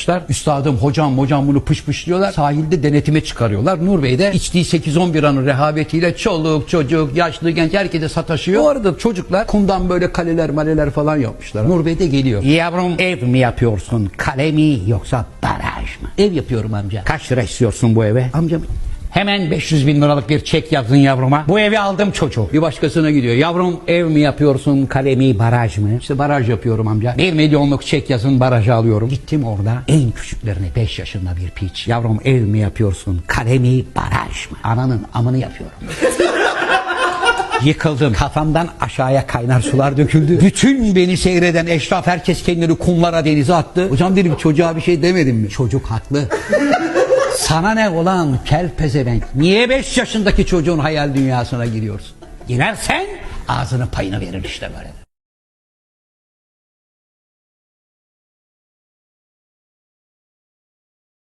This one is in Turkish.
yapmışlar. Üstadım, hocam, hocam bunu pışpışlıyorlar. Sahilde denetime çıkarıyorlar. Nur Bey de içtiği 8-11 anın rehavetiyle çoluk, çocuk, yaşlı, genç herkese sataşıyor. O arada çocuklar kumdan böyle kaleler maleler falan yapmışlar. Nur Bey de geliyor. Yavrum ev mi yapıyorsun? Kale mi yoksa baraj mı? Ev yapıyorum amca. Kaç lira istiyorsun bu eve? Amcam Hemen 500 bin liralık bir çek yazın yavruma. Bu evi aldım çocuğu. Bir başkasına gidiyor. Yavrum ev mi yapıyorsun, kale mi, baraj mı? İşte baraj yapıyorum amca. 1 milyonluk çek yazın barajı alıyorum. Gittim orada en küçüklerine 5 yaşında bir piç. Yavrum ev mi yapıyorsun, kale mi, baraj mı? Ananın amını yapıyorum. Yıkıldım. Kafamdan aşağıya kaynar sular döküldü. Bütün beni seyreden eşraf herkes kendini kumlara denize attı. Hocam dedim çocuğa bir şey demedim mi? Çocuk haklı. Sana ne olan kel pezevenk? Niye 5 yaşındaki çocuğun hayal dünyasına giriyorsun? Girersen ağzını payını verir işte böyle.